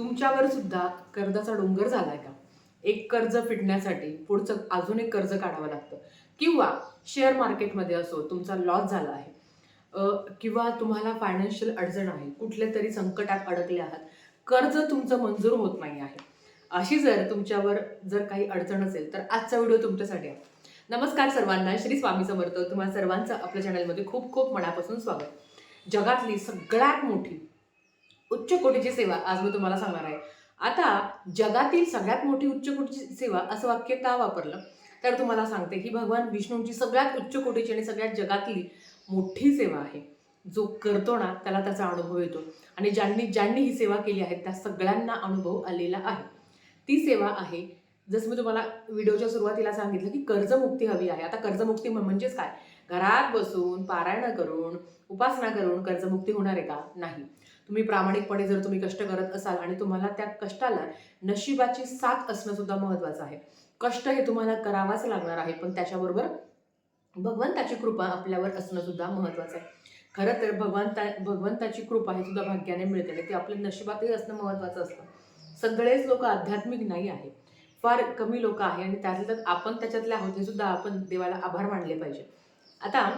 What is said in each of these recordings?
तुमच्यावर सुद्धा कर्जाचा डोंगर झालाय का? एक कर्ज फिटण्यासाठी पुढचं अजून एक कर्ज काढावं लागतं. किंवा शेअर मार्केटमध्ये असो तुमचा लॉस झाला आहे किंवा तुम्हाला फायनान्शियल अडचण आहे कुठल्या तरी संकटात अडकले आहात कर्ज तुमचं मंजूर होत नाही आहे. अशी जर तुमच्यावर जर काही अडचण असेल तर आजचा व्हिडिओ तुमच्यासाठी आहे. नमस्कार सर्वांना श्री स्वामी समर्थ. तुम्हाला सर्वांचं आपल्या चॅनलमध्ये खूप खूप मनापासून स्वागत. जगातली सगळ्यात मोठी उच्च कोटीची सेवा आज मी तुम्हाला सांगणार आहे. आता जगातील सगळ्यात मोठी उच्च कोटीची सेवा असं वाक्य का वापरलं? तर तुम्हाला सांगते ही भगवान विष्णूंची सगळ्यात उच्च कोटीची आणि सगळ्यात जगातली मोठी सेवा आहे. जो करतो ना त्याला त्याचा अनुभव येतो. आणि ज्यांनी ज्यांनी ही सेवा केली आहे त्या सगळ्यांना अनुभव आलेला आहे. ती सेवा आहे जसं मी तुम्हाला व्हिडिओच्या सुरुवातीला सांगितलं की कर्जमुक्ती हवी आहे. आता कर्जमुक्ती म्हणजेच काय? घरात बसून पारायण करून उपासना करून कर्जमुक्ती होणार आहे का? नाही. तुम्ही प्रामाणिकपणे जर तुम्ही कष्ट करत असाल आणि तुम्हाला त्या कष्टाला नशिबाची साथ असणं सुद्धा महत्वाचं आहे. कष्ट हे तुम्हाला करावाच लागणार आहे पण त्याच्याबरोबर भगवंताची कृपा आपल्यावर असणं सुद्धा महत्वाचं आहे. खरं तर भगवंता भगवंताची कृपा हे सुद्धा भाग्याने मिळते आणि ते आपल्या नशिबातही असणं महत्वाचं असतं. सगळेच लोक आध्यात्मिक नाही आहे. फार कमी लोक आहे आणि त्यातल्या आपण त्याच्यातले आहोत हे सुद्धा आपण देवाला आभार मानले पाहिजे. आता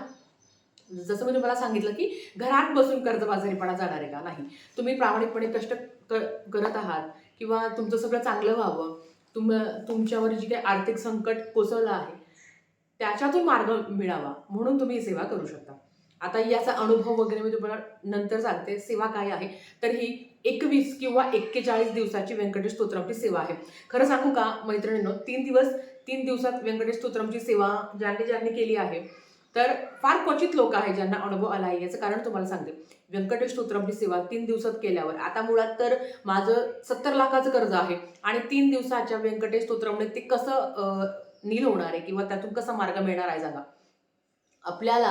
जसं मी तुम्हाला सांगितलं की घरात बसून कर्जबाजारीपणा जाणार आहे का? नाही. तुम्ही प्रामाणिकपणे कष्ट क- करत आहात किंवा तुमचं सगळं चांगलं व्हावं तुम तुमच्यावर जी काही आर्थिक संकट कोसळलं आहे त्याच्यातून मार्ग मिळावा म्हणून तुम्ही सेवा करू शकता. आता याचा अनुभव वगैरे मी तुम्हाला नंतर सांगते. सेवा काय आहे? तर ही एकवीस किंवा एक्केचाळीस दिवसाची व्यंकटेश स्तोत्रमची सेवा आहे. खरं सांगू का मैत्रिणींनो तीन दिवस तीन दिवसात व्यंकटेश स्तोत्रमची सेवा ज्यांनी ज्यांनी केली आहे तर फार क्वचित लोक आहे ज्यांना अनुभव आला आहे याचं कारण तुम्हाला सांगते. व्यंकटेश स्तोत्रमची सेवा तीन दिवसात केल्यावर. आता मुळात तर माझं सत्तर लाखाचं कर्ज आहे आणि तीन दिवसाच्या व्यंकटेश स्तोत्रमने ते कसं नील होणार आहे किंवा त्यातून कसा मार्ग मिळणार आहे जागा आपल्याला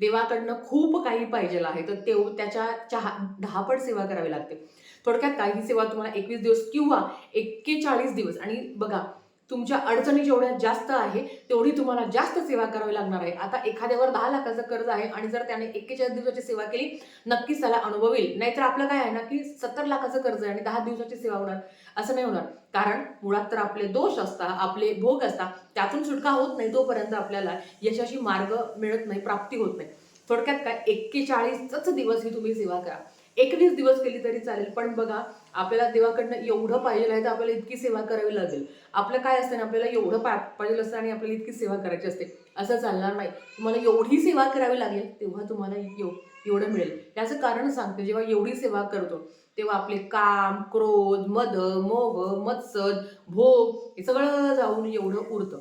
देवाकडनं खूप काही पाहिजे आहे. तर ते त्याच्या चहा दहापट सेवा करावी लागते. थोडक्यात काही सेवा तुम्हाला एकवीस दिवस किंवा एक्केचाळीस दिवस आणि बघा तुमच्या अडचणी जेवढ्या जास्त आहे तेवढी तुम्हाला जास्त सेवा करावी लागणार आहे. आता एखाद्यावर दहा लाखाचं कर्ज आहे आणि जर त्याने एक्केचाळीस दिवसाची सेवा केली नक्कीच त्याला अनुभव येईल. नाहीतर आपलं काय आहे ना की सत्तर लाखाचं कर्ज आहे आणि दहा दिवसाची सेवा होणार. असं नाही होणार. कारण मुळात तर आपले दोष असतात आपले भोग असतात त्यातून सुटका होत नाही तोपर्यंत आपल्याला यशाशी मार्ग मिळत नाही प्राप्ती होत नाही. थोडक्यात काय? एक्केचाळीसच दिवस ही तुम्ही सेवा करा. एकवीस दिवस केली तरी चालेल. पण बघा आपल्याला देवाकडनं एवढं पाहिजे आहे तर आपल्याला इतकी सेवा करावी लागेल. आपलं काय असतं ना आपल्याला एवढं पा पाहिजे असतं आणि आपल्याला इतकी सेवा करायची असते. असं चालणार नाही. तुम्हाला एवढी सेवा करावी लागेल तेव्हा तुम्हाला येऊ एवढं मिळेल. याचं कारण सांगते जेव्हा एवढी सेवा करतो तेव्हा आपले काम क्रोध मद मोह मत्सद भोग हे सगळं जाऊन एवढं उरतं.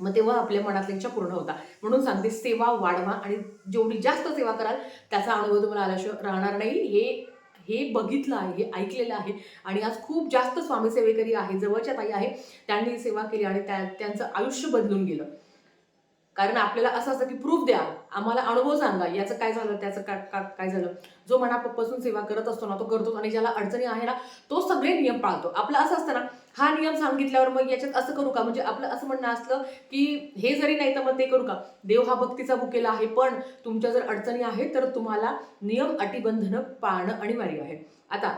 मग तेव्हा आपल्या मनातल्या इच्छा पूर्ण होता म्हणून सांगते सेवा वाढवा आणि जेवढी जास्त सेवा कराल त्याचा अनुभव तुम्हाला आल्याशिवाय राहणार नाही. हे हे बघितलं आहे हे ऐकलेलं आहे. आणि आज खूप जास्त स्वामी सेवेकरी आहे जवळच्या ताई आहे त्यांनी सेवा केली आणि त्या त्यांचं आयुष्य बदलून गेलं. कारण आपल्याला असं असतं की प्रूफ द्या आम्हाला अनुभव सांगा याचं काय झालं त्याचं का, का काय झालं? जो मनापासून सेवा करत असतो ना तो करतो. आणि ज्याला अडचणी आहे ना तो सगळे नियम पाळतो. आपलं असं असतं ना हा नियम सांगितल्यावर मग याच्यात असं करू का? म्हणजे आपलं असं म्हणणं असलं की हे जरी नाही तर मग ते करू का? देव हा भक्तीचा भुकेला आहे पण तुमच्या जर अडचणी आहेत तर तुम्हाला नियम अटीबंधनं पाळणं अनिवार्य आहे. आता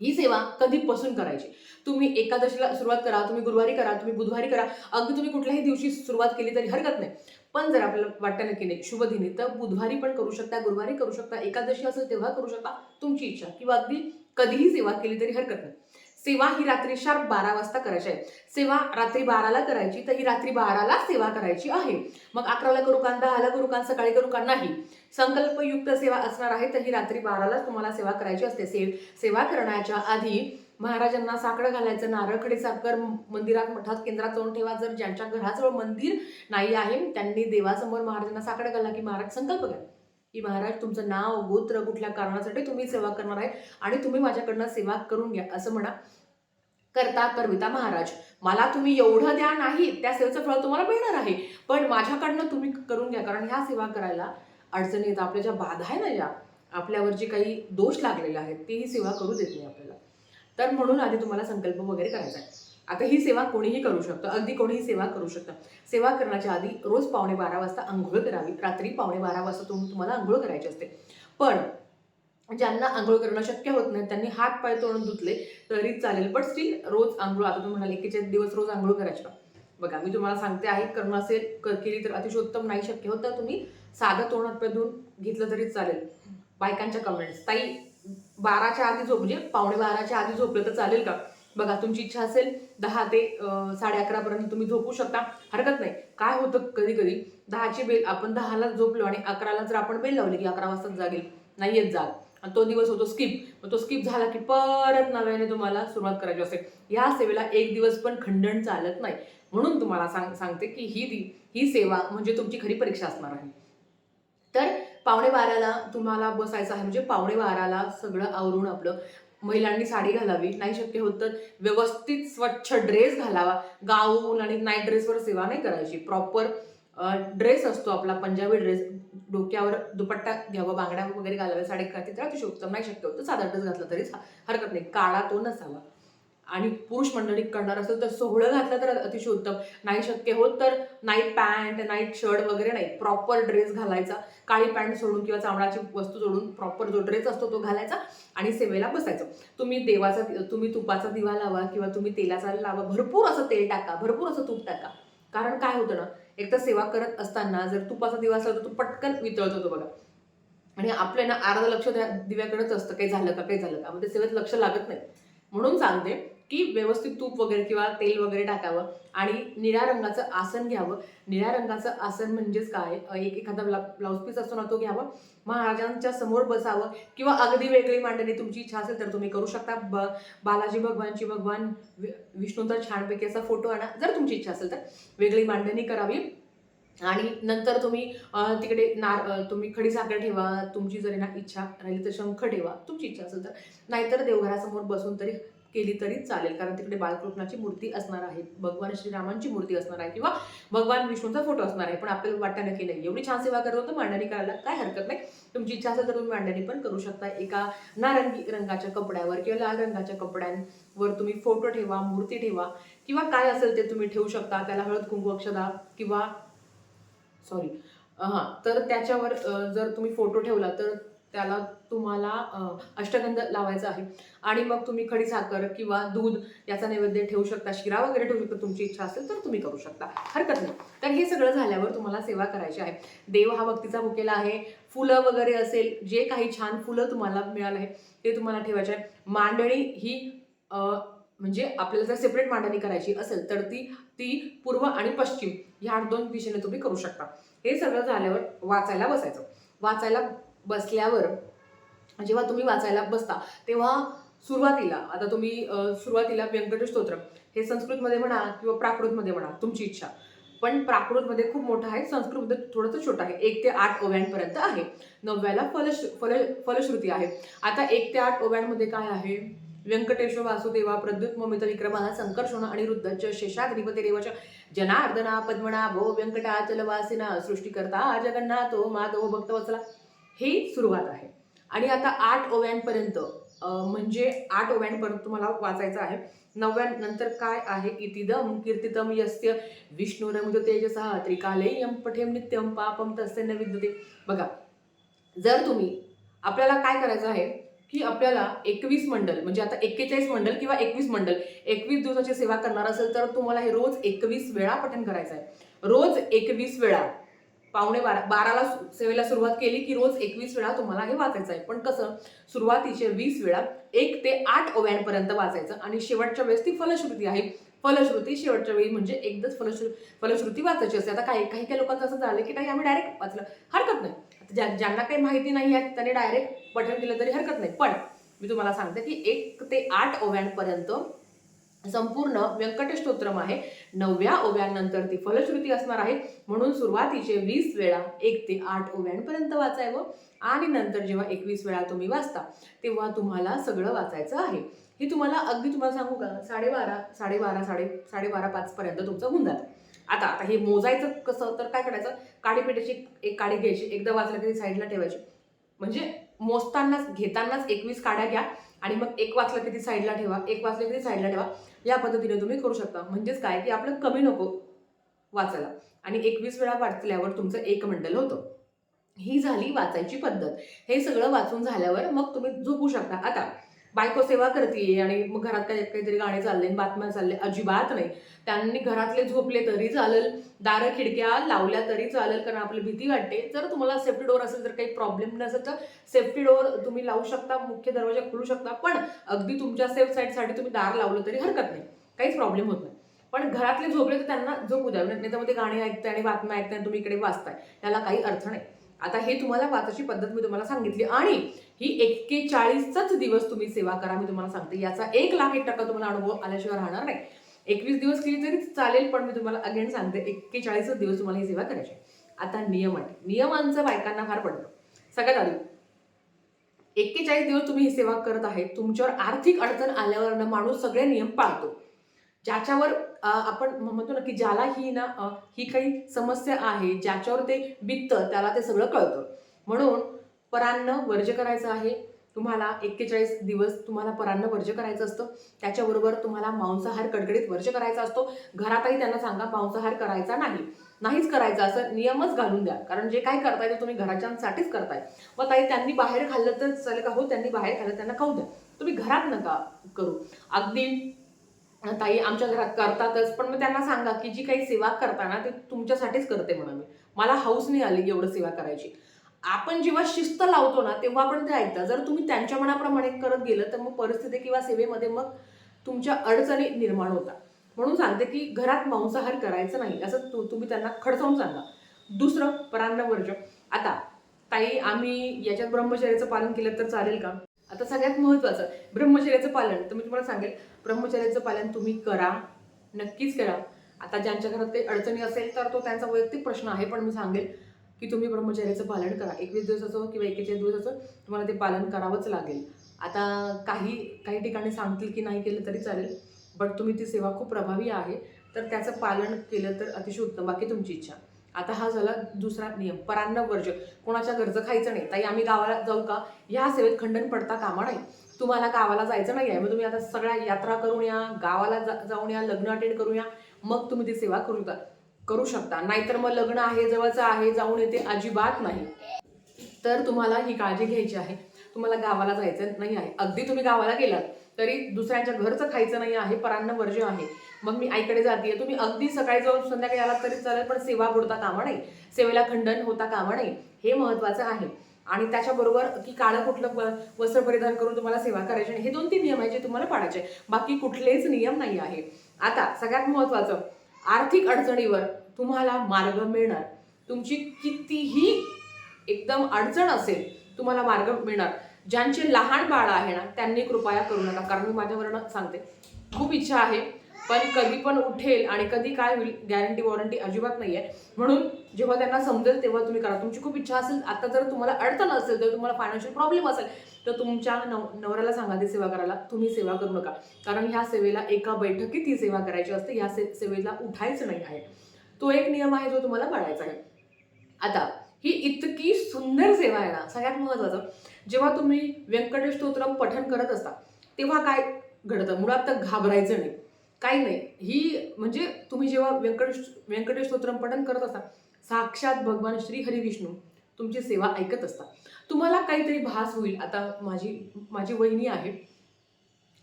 ही सेवा कधीपासून करायची? तुम्ही एकादशीला सुरुवात करा तुम्ही गुरुवारी करा तुम्ही बुधवारी करा. अगदी तुम्ही कुठल्याही दिवशी सुरुवात केली तरी हरकत नाही. पण जर आपल्याला वाटतं ना की नाही शुभदिनी तर बुधवारी पण करू शकता गुरुवारी करू शकता एकादशी असेल तेव्हा करू शकता तुमची इच्छा. किंवा अगदी कधीही सेवा केली तरी हरकत नाही. सेवा ही रात्री शार्प बारा वाजता करायची आहे. सेवा रात्री बाराला करायची तर ही रात्री बाराला सेवा करायची आहे. मग अकराला करू कान दहाला करू कान सकाळी करू का? नाही. संकल्पयुक्त सेवा असणार आहे तर ही रात्री बारालाच तुम्हाला सेवा करायची असते. से सेवा करण्याच्या आधी महाराजांना साकडं घालायचं नारळखडी साखर मंदिरात मठात केंद्रात जाऊन ठेवा. जर ज्यांच्या घराजवळ मंदिर नाही आहे त्यांनी देवासमोर महाराजांना साकडं घाला की महाराज संकल्प घ्या. की महाराज तुमचं नाव गोत्र कुठल्या कारणासाठी तुम्ही सेवा करणार आहे आणि तुम्ही माझ्याकडनं सेवा करून घ्या असं म्हणा. करता करविता महाराज. मला तुम्ही एवढं द्या नाही त्या सेवेचं फळ तुम्हाला मिळणार आहे. पण माझ्याकडनं तुम्ही करून घ्या कारण ह्या सेवा करायला अडचणी येतात. आपल्या ज्या बाधा आहे ना ज्या आपल्यावर जे काही दोष लागलेले आहेत तेही सेवा करू देत नाही आपल्याला. तर म्हणून आधी तुम्हाला संकल्प वगैरे करायचा आहे. आता ही सेवा कोणीही करू शकतं. अगदी कोणीही सेवा करू शकतं. सेवा करण्याच्या आधी रोज पावणे बारा वाजता आंघोळ करावी. रात्री पावणे बारा वाजता तुम्ही तुम्हाला आंघोळ करायची असते. पण ज्यांना आंघोळ करणं शक्य होत नाही त्यांनी हात पाय तोडून धुतले तरी चालेल. बट स्टील रोज आंघोळ आता तुम्ही म्हणाले की दिवस रोज आंघोळ करायची का? बघा मी तुम्हाला सांगते आहे करणं असेल क- केली तर अतिशय उत्तम नाही शक्य. होत तर तुम्ही साधं तोंड हात पाय धुवून घेतलं तरी चालेल. बायकांच्या कमेंट्स ताई बाराच्या आधी झोप म्हणजे पावणे बाराच्या आधी झोपलं तर चालेल का? बघा तुमची इच्छा असेल दहा ते साडे अकरापर्यंत तुम्ही झोपू शकता. हरकत नाही. काय होतं कधी कधी दहाची बेल आपण दहाला झोपलो आणि अकराला जर आपण बेल लावली की अकरा वाजता जागेल नाही येत जाग. आणि तो दिवस होतो स्किप मग तो स्किप झाला की परत नव्याने तुम्हाला सुरुवात करायची असेल या सेवेला एक दिवस पण खंडन चालत नाही. म्हणून तुम्हाला सांग सांगते की ही दी- ही सेवा म्हणजे तुमची खरी परीक्षा असणार आहे. तर पावणे बाराला तुम्हाला बसायचं आहे. म्हणजे पावणे बाराला सगळं आवरून आपलं महिलांनी साडी घालावी. नाही शक्य होत तर व्यवस्थित स्वच्छ ड्रेस घालावा. गाऊन आणि नाईट ड्रेसवर सेवा नाही करायची. प्रॉपर ड्रेस असतो आपला पंजाबी ड्रेस डोक्यावर दुपट्टा घ्यावा बांगड्या वगैरे घालाव्या साडी घातली तर अतिशय उत्तम. नाही शक्य होतं साधा ड्रेस घातला तरी हरकत नाही. काळा तो नसावा. आणि पुरुष मंडळी करणार असेल तर सोहळं घातलं तर अतिशय उत्तम. नाही शक्य होत तर नाईट पॅन्ट नाईट शर्ट वगैरे नाही. प्रॉपर ड्रेस घालायचा. काळी पॅन्ट सोडून किंवा चामडाची वस्तू सोडून प्रॉपर जो ड्रेस असतो तो घालायचा आणि सेवेला बसायचं. तुम्ही देवाचा तुम्ही तुपाचा दिवा लावा किंवा तुम्ही तेलाचा लावा. भरपूर असं तेल टाका भरपूर असं तूप टाका. कारण काय होतं ना एक तर सेवा करत असताना जर तुपाचा दिवा असला तर तो पटकन वितळतो होतो बघा. आणि आपल्या ना अर्ध लक्ष त्या दिव्याकडेच असतं. काही झालं का काही झालं का? मग ते सेवेत लक्ष लागत नाही. म्हणून सांगते की व्यवस्थित तूप वगैरे किंवा तेल वगैरे टाकावं आणि निळ्या रंगाचं आसन घ्यावं. निळ्या रंगाचं आसन म्हणजेच काय? एक एखादा ब्ला ब्लाऊज पीस असतो ना तो घ्यावा. महाराजांच्या समोर बसावं किंवा अगदी वेगळी मांडणी तुमची इच्छा असेल तर तुम्ही करू शकता. ब बालाजी भगवानची भगवान वि- विष्णूचा छानपैकी असा फोटो आणा जर तुमची इच्छा असेल तर. वेगळी मांडणी करावी. आणि नंतर तुम्ही तिकडे नार तुम्ही खडीसाखर ठेवा. तुमची जरी ना इच्छा राहिली तर शंख ठेवा. तुमची इच्छा असेल तर. नाहीतर देवघरासमोर बसून तरी केली तरी चालेल. कारण तिकडे बालकृष्णाची मूर्ती असणार आहे. भगवान श्रीरामांची मूर्ती असणार आहे किंवा भगवान विष्णूचा फोटो असणार आहे. पण आपल्याला वाटतं नक्की नाही एवढी छान सेवा करतो तर मांडणी करायला काय हरकत नाही. तुमची इच्छा असेल तर तुम्ही मांडणी पण करू शकता. एका नारंगी रंगाच्या कपड्यावर किंवा लाल रंगाच्या कपड्यांवर तुम्ही फोटो ठेवा मूर्ती ठेवा किंवा काय असेल ते तुम्ही ठेवू शकता. त्याला हळद कुंकू अक्षदा किंवा सॉरी हां तर त्याच्यावर जर तुम्ही फोटो ठेवला तर त्याला तुम्हाला अष्टगंध लावायचा आहे. आणि मग तुम्ही खडी साखर किंवा दूध याचा नैवेद्य ठेवू शकता शिरा वगैरे ठेवू शकता तुमची इच्छा असेल तर तुम्ही करू शकता. हरकत नाही. तर हे सगळं झाल्यावर तुम्हाला सेवा करायची आहे. देव हा भक्तीचा भुकेला आहे. फुलं वगैरे असेल जे काही छान फुलं तुम्हाला मिळालं आहे ते तुम्हाला ठेवायचे आहे. मांडणी ही म्हणजे आपल्याला जर सेपरेट मांडणी करायची असेल तर ती ती पूर्व आणि पश्चिम ह्या दोन दिशेने तुम्ही करू शकता. हे सगळं झाल्यावर वाचायला बसायचं. वाचायला बसल्यावर जेव्हा तुम्ही वाचायला बसता तेव्हा सुरुवातीला आता तुम्ही सुरुवातीला व्यंकटेश स्तोत्र हे संस्कृतमध्ये म्हणा किंवा प्राकृतमध्ये म्हणा तुमची इच्छा. पण प्राकृतमध्ये खूप मोठं आहे संस्कृतमध्ये थोडंसं छोटं आहे. एक ते आठ ओव्यांपर्यंत आहे. नवव्याला फलश फल फलश्रुती आहे. आता एक ते आठ ओव्यांमध्ये काय आहे? व्यंकटेश्वर वासुदेवा प्रद्युत ममित विक्रमः संकर्षण आणि रुद्धच शेषाद्रिपती रेवच जनार्दना पद्मना भो व्यंकटाचल वासिना सृष्टीकर्ता जगन्नाथो माधव भक्तवत्सला ही सुरुवात आहे. आणि आता आठ ओव्यांपर्यंत म्हणजे आठ ओव्यांपर्यंत तुम्हाला वाचायचं आहे. नवव्यानंतर काय आहे? इतिदम कीर्तितम यस्य विष्णुरमुद म्हणजे तेजसा त्रिकालेयम पठेम नित्यम पापम तस्य न विद्यते. बघा जर तुम्ही आपल्याला काय करायचं आहे की आपल्याला एकवीस मंडल म्हणजे आता एक्केचाळीस मंडल किंवा एकवीस मंडल एकवीस दिवसाची सेवा करणार असेल तर तुम्हाला हे रोज एकवीस वेळा पठण करायचं आहे. रोज एकवीस वेळा. पावणे बारा बाराला सु- सेवेला सुरुवात केली की रोज एकवीस वेळा तुम्हाला हे वाचायचं आहे. पण कसं सुरुवातीचे वीस वेळा एक ते आठ ओव्यांपर्यंत वाचायचं आणि शेवटच्या वेळेस ती फलश्रुती आहे. फलश्रुती शेवटच्या वेळी म्हणजे एकदाच फलश्रु फलश्रुती वाचायची असते. आता काही काही काही लोकांचं असं झालं की नाही आम्ही डायरेक्ट वाचलं. हरकत नाही. आता ज्या ज्यांना काही माहिती नाही आहे त्यांनी डायरेक्ट पठण केलं तरी हरकत नाही. पण मी तुम्हाला सांगते की एक ते आठ ओव्यांपर्यंत संपूर्ण व्यंकटस्तोत्रम आहे. नवव्या ओव्यांनंतर ती फलश्रुती असणार आहे. म्हणून सुरुवातीचे वीस वेळा एक ते आठ ओव्यांपर्यंत वाचायवं आणि नंतर जेव्हा एकवीस वेळा तुम्ही वाचता तेव्हा तुम्हाला सगळं वाचायचं आहे. हे तुम्हाला अगदी तुम्हाला सांगू का? साडेबारा साडेबारा साडे साडेबारा पाचपर्यंत तुमचं होऊन जातं. आता आता हे मोजायचं कसं? तर काय करायचं? काडीपेटीची एक काडी घ्यायची एकदा वाचलं की साईडला ठेवायची. म्हणजे मोजतानाच घेतानाच एकवीस काड्या घ्या आणि मग एक वाचलं की ती साईडला ठेवा एक वाचलं की ती साईडला ठेवा. या पद्धतीने तुम्ही करू शकता. म्हणजेच काय? की आपलं कमी नको वाचायला. आणि एकवीस वेळा वाचल्यावर तुमचं एक मंडल होतं. ही झाली वाचायची पद्धत. हे सगळं वाचून झाल्यावर मग तुम्ही झोपू शकता. आता बायको सेवा करते आणि मग घरात काही काहीतरी गाणे चालले बातम्या चालले अजिबात नाही. त्यांनी घरातले झोपले तरी चालेल दारं खिडक्या लावल्या तरी चालेल कारण आपली भीती वाटते. जर तुम्हाला सेफ्टी डोअर असेल तर काही प्रॉब्लेम नसेल तर सेफ्टी डोअर तुम्ही लावू शकता मुख्य दरवाजा खोलू शकता पण अगदी तुमच्या सेफ साईडसाठी तुम्ही दार लावलं तरी हरकत नाही. काहीच प्रॉब्लेम होत नाही. पण घरातले झोपले तर त्यांना झोपू द्या. नाही तर मग ते गाणी ऐकताय आणि बातम्या ऐकताय आणि तुम्ही इकडे वाचताय. त्याला काही अर्थ नाही. आता हे तुम्हाला वाचायची पद्धत मी तुम्हाला सांगितली. आणि ही एक्केचाळीसचाच दिवस तुम्ही सेवा करा मी तुम्हाला सांगते. याचा एक लाख एक टक्का तुम्हाला अनुभव आल्याशिवाय राहणार नाही. एकवीस दिवस केली तरी चालेल पण मी तुम्हाला अगेन सांगते एक्केचाळीसच दिवस तुम्हाला ही सेवा करायची आता नियम आहे. नियमांचं बायकांना फार पडतं. सगळ्यात आधी एक्केचाळीस दिवस तुम्ही ही सेवा करत आहे तुमच्यावर आर्थिक अडचण आल्यावर माणूस सगळे नियम पाळतो. ज्याच्यावर आपण म्हणतो ना की ज्याला ही ना ही काही समस्या आहे ज्याच्यावर ते बिकतं त्याला ते सगळं कळतं. म्हणून परान्न वर्ज करायचं आहे. तुम्हाला एक्केचाळीस दिवस तुम्हाला परान्न वर्ज करायचं असतं. त्याच्याबरोबर तुम्हाला मांसाहार कडकडीत वर्ज करायचा असतो. घरातही त्यांना सांगा मांसाहार करायचा नाही. नाहीच करायचा असं नियमच घालून द्या. कारण जे काय करताय ते तुम्ही घराच्यांसाठीच करताय. मग ताई त्यांनी बाहेर खाल्लं तर चालेल का? हो त्यांनी बाहेर खाल्लं त्यांना खाऊ द्या. तुम्ही घरात नका करू. अगदी ताई आमच्या घरात करतातच पण मग त्यांना सांगा की जी काही सेवा करताना ते तुमच्यासाठीच करते म्हणा मी मला हाऊस नाही आली एवढं सेवा करायची. आपण जेव्हा शिस्त लावतो ना तेव्हा आपण ते ऐकता. जर तुम्ही त्यांच्या मनाप्रमाणे करत गेलं तर मग परिस्थिती किंवा सेवेमध्ये मग तुमच्या अडचणी निर्माण होतात. म्हणून सांगते की घरात मांसाहार करायचं नाही असं तु- तुम्ही त्यांना खडसावून सांगा. दुसरं परान्न वर्ज आता ताई आम्ही याच्यात ब्रह्मचर्याचं पालन केलं तर चालेल का? आता सगळ्यात महत्त्वाचं ब्रह्मचर्याचं पालन. तर मी तुम्हाला सांगेल ब्रह्मचर्याचं पालन तुम्ही करा नक्कीच करा. आता ज्यांच्या घरात काही अडचणी असेल तर तो त्यांचा वैयक्तिक प्रश्न आहे पण मी सांगेल की तुम्ही ब्रह्मचर्याचं पालन करा. एकवीस दिवसाचं हो किंवा एकेचाळीस दिवसाचं तुम्हाला ते पालन करावंच लागेल. आता काही काही ठिकाणी सांगतील की नाही केलं तरी चालेल बट तुम्ही ती सेवा खूप प्रभावी आहे. तर त्याचं पालन केलं तर अतिशय उत्तम. बाकी तुमची इच्छा. आता हा झाला दुसरा नियम परान्न वर्ज कोणाच्या घरचं खायचं नाही. ताई आम्ही गावाला जाऊ का? ह्या सेवेत खंडन पडता कामा नाही. तुम्हाला गावाला जायचं नाही आहे मग तुम्ही आता सगळ्या यात्रा करून या गावाला जा जाऊन या लग्न अटेंड करून या. मग तुम्ही ती सेवा करू करू शकता. नाहीतर मग लग्न आहे जवळचं आहे जाऊन येते अजिबात नाही. तर तुम्हाला ही काळजी घ्यायची आहे. तुम्हाला गावाला जायचं नाही आहे. अगदी तुम्ही गावाला गेलात तरी दुसऱ्यांच्या घरचं खायचं नाही आहे परान्न वर्ज आहे. मग मी आईकडे जाते. तुम्ही अगदी सकाळी जाऊन संध्याकाळी आलात तरी चालेल पण सेवा बुडता कामा नाही सेवेला खंडन होता कामा नाही हे महत्वाचं आहे. आणि त्याच्याबरोबर की काळं कुठलं वस्त्र परिधान करून तुम्हाला सेवा करायची नाही हे दोन तीन नियम आहे जे तुम्हाला पाळायचे बाकी कुठलेच नियम नाही आहे. आता सगळ्यात महत्वाचं आर्थिक अडचणीवर तुम्हाला मार्ग मिळणार. तुमची कितीही एकदम अडचण असेल तुम्हाला मार्ग मिळणार. ज्यांचे लहान बाळ आहे ना त्यांनी कृपया करू नका. कारण मी माझ्यावरनं सांगते. खूप इच्छा आहे. पण कधी पण उठेल आणि कधी काय होईल गॅरंटी वॉरंटी अजिबात नाही आहे म्हणून जेव्हा त्यांना समजेल तेव्हा तुम्ही करा. तुमची खूप इच्छा असेल आता जर तुम्हाला अडचण असेल तर तुम्हाला फायनान्शियल प्रॉब्लेम असेल तर तुमच्या नव नवऱ्याला सांगा ती सेवा करायला तुम्ही सेवा करू नका. कारण ह्या सेवेला एका बैठकीत ही सेवा करायची असते ह्या से सेवेला उठायचं नाही आहे. तो एक नियम आहे जो तुम्हाला पाळायचा आहे. आता ही इतकी सुंदर सेवा आहे ना सगळ्यात महत्त्वाचं. जेव्हा तुम्ही व्यंकटेश स्तोत्रम पठण करत असता तेव्हा काय घडतं? मुळात तर घाबरायचं नाही. काही नाही. ही म्हणजे तुम्ही जेव्हा व्यंकटेश व्यंकटेश स्तोत्रम पठण करत असता साक्षात भगवान श्री हरिविष्णू तुमची सेवा ऐकत असता. तुम्हाला काहीतरी भास होईल. आता माझी माझी वहिनी आहे.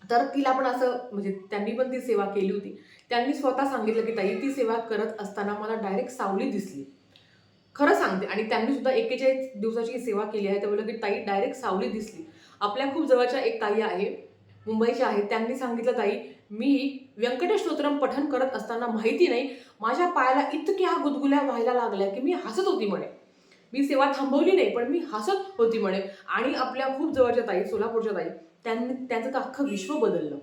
तर तिला पण असं म्हणजे त्यांनी पण ती सेवा केली होती. त्यांनी स्वतः सांगितलं की ताई ती सेवा करत असताना मला डायरेक्ट सावली दिसली. खरं सांगते. आणि त्यांनी सुद्धा एकेचाळीस दिवसाची सेवा केली आहे. त्यामुळे की ताई डायरेक्ट सावली दिसली. आपल्या खूप जवळच्या एक ताई आहे मुंबईच्या आहे. त्यांनी सांगितलं ताई मी व्यंकटेश स्तोत्रम पठण करत असताना माहिती नाही माझ्या पायाला इतक्या गुदगुल्या व्हायला लागल्या की मी हसत होती म्हणे. मी सेवा थांबवली नाही पण मी हसत होती म्हणे. आणि आपल्या खूप जवळच्या ताई सोलापूरच्या ताई त्यांनी त्यांचं तर अख्खं विश्व बदललं.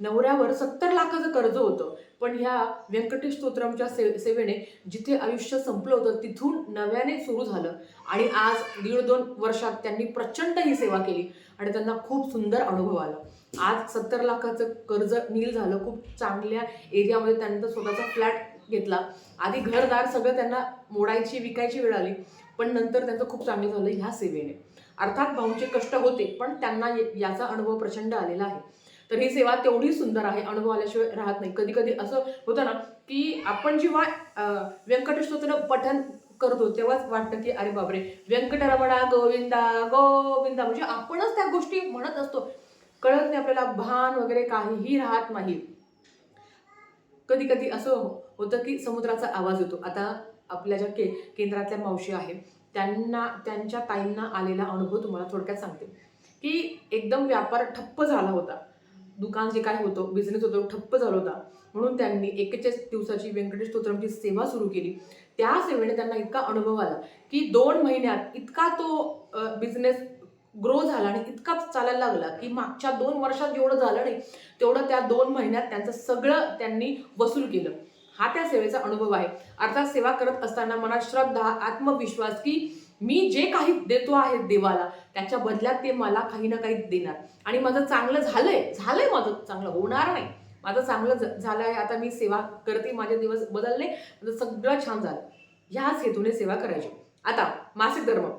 नवऱ्यावर सत्तर लाखाचं कर्ज होतं पण ह्या व्यंकटेश स्तोत्रमच्या से सेवेने जिथे आयुष्य संपलं होतं तिथून नव्याने सुरू झालं. आणि आज दीड दोन वर्षात त्यांनी प्रचंड ही सेवा केली. आणि त्यांना खूप सुंदर अनुभव आला. आज सत्तर लाखाचं कर्ज नील झालं खूप चांगल्या एरियामध्ये त्यांनी स्वतःचा फ्लॅट घेतला. आधी घरदार सगळं त्यांना मोडायची विकायची वेळ आली पण नंतर त्यांचं खूप चांगलं झालं ह्या सेवेने. अर्थात भाऊंचे कष्ट होते पण त्यांना ये- याचा अनुभव प्रचंड आलेला आहे. तर ही सेवा तेवढी सुंदर आहे अनुभव आल्याशिवाय राहत नाही. कधी कधी असं होतं ना की आपण जेव्हा व्यंकटेश स्तोत्र पठण करतो तेव्हाच वाटतं की अरे बापरे व्यंकटरमणा गोविंदा गोविंदा. म्हणजे आपणच त्या गोष्टी म्हणत असतो. कळत नाही आपल्याला भान वगैरे काहीही राहत नाही. कधी कधी असं होतं की समुद्राचा आवाज येतो. आता आपल्या ज्या के केंद्रातल्या मावशी आहे त्यांना त्यांच्या ताईंना आलेला अनुभव तुम्हाला थोडक्यात सांगते. की एकदम व्यापार ठप्प झाला होता. दुकान जे काय होतं बिझनेस होतो ठप्प झाला होता. म्हणून त्यांनी एकेचाळीस दिवसाची व्यंकटेश स्तोत्रमची सेवा सुरू केली. त्या सेवेने त्यांना इतका अनुभव आला की दोन महिन्यात इतका तो बिझनेस ग्रो झाला आणि इतकाच चालायला लागला की मागच्या दोन वर्षात जेवढं झालं नाही तेवढं त्या दोन महिन्यात त्यांचं सगळं त्यांनी वसूल केलं. हा त्या सेवेचा अनुभव आहे. अर्थात सेवा करत असताना मनात श्रद्धा आत्मविश्वास की मी जे काही देतो आहे देवाला त्याच्या बदल्यात ते मला काही ना काही देणार. आणि माझं चांगलं झालंय झालंय माझं चांगलं होणार नाही. माझं चांगलं झालं आहे आता मी सेवा करते माझे दिवस बदलले माझं सगळं छान झालं. ह्याच हेतूने सेवा करायची. आता मासिक धर्म.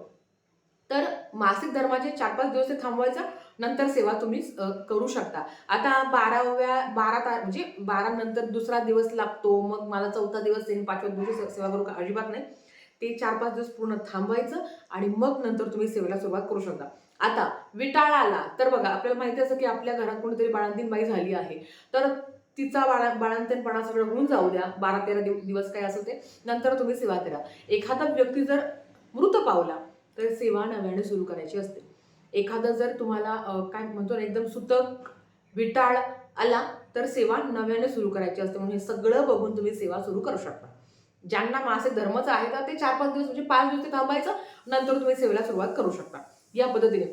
तर मासिक धर्माचे चार पाच दिवस ते थांबवायचा नंतर सेवा तुम्ही करू शकता. आता बाराव्या बारा तार म्हणजे बारा नंतर दुसरा दिवस लागतो मग मला चौथा दिवस येईल पाचव्या दिवशी सेवा करू का? अजिबात नाही. ते चार पाच दिवस पूर्ण थांबायचं आणि मग नंतर तुम्ही सेवेला सुरुवात करू शकता. आता विटाळ आला तर बघा आपल्याला माहिती असं की आपल्या घरात कोणीतरी बाळंतीण बाई झाली आहे. तर तिचा बाळा बाळंतीनपणा सगळं होऊन जाऊ द्या. बारा तेरा दिव दिवस काय असं ते नंतर तुम्ही सेवा करा. एखादा व्यक्ती जर मृत पावला तर सेवा नव्याने सुरू करायची असते. एखादं जर तुम्हाला काय म्हणतो ना एकदम सुतक विटाळ आला तर सेवा नव्याने सुरू करायची असते. म्हणून हे सगळं बघून तुम्ही सेवा सुरू करू शकता. ज्यांना मासिक धर्मच आहे तर ते चार पाच दिवस म्हणजे पाच दिवस ते थांबायचं नंतर तुम्ही सेवेला सुरुवात करू शकता. या पद्धतीने.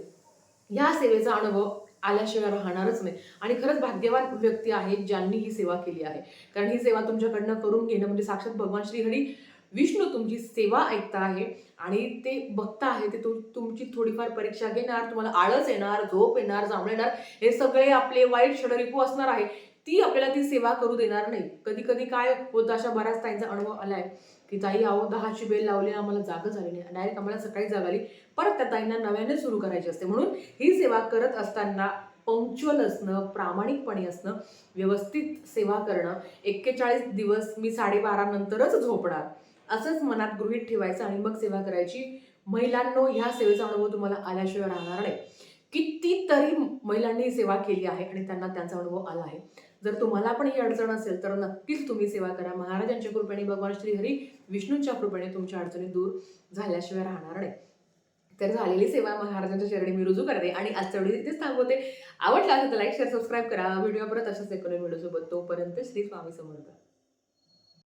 या सेवेचा अनुभव आल्याशिवाय राहणारच नाही. आणि खरंच भाग्यवान व्यक्ती आहेत ज्यांनी ही सेवा केली आहे. कारण ही सेवा तुमच्याकडनं करून घेणं म्हणजे साक्षात भगवान श्रीहरी विष्णू तुमची सेवा ऐकता आहे आणि ते बघता आहे ते तुम तुमची थोडीफार परीक्षा घेणार तुम्हाला आळस येणार झोप येणार जांभळ येणार हे सगळे आपले वाईट षडरिपू असणार आहे. ती आपल्याला ती सेवा करू देणार नाही. कधी कधी काय होतं अशा बऱ्याच ताईंचा अनुभव आला आहे की ताई आहो दहाची बेल लावली आम्हाला जागा झाली नाही. डायरेक्ट आम्हाला सकाळी जाग आली. परत त्या ताईंना नव्याने सुरू करायची असते. म्हणून ही सेवा करत असताना पंक्च्युअल असणं प्रामाणिकपणे असणं व्यवस्थित सेवा करणं एक्केचाळीस दिवस मी साडेबारा नंतरच झोपणार असंच मनात गृहीत ठेवायचं आणि मग सेवा करायची. महिलांनो ह्या सेवेचा अनुभव तुम्हाला आल्याशिवाय राहणार नाही. कितीतरी महिलांनी सेवा केली आहे आणि त्यांना त्यांचा अनुभव आला आहे. जर तुम्हाला पण ही अडचण असेल तर नक्कीच तुम्ही सेवा करा. महाराजांच्या कृपेने भगवान श्री हरी विष्णूंच्या कृपेने तुमच्या अडचणी दूर झाल्याशिवाय राहणार नाही. तर झालेली सेवा महाराजांच्या चरणी मी रुजू करते आणि आजच्या व्हिडिओ इथेच थांबवते. आवडला असेल तर लाईक शेअर सबस्क्राईब करा. व्हिडिओ परत अशाच एकोणी व्हिडिओसोबत तोपर्यंत श्री स्वामी समर्थ.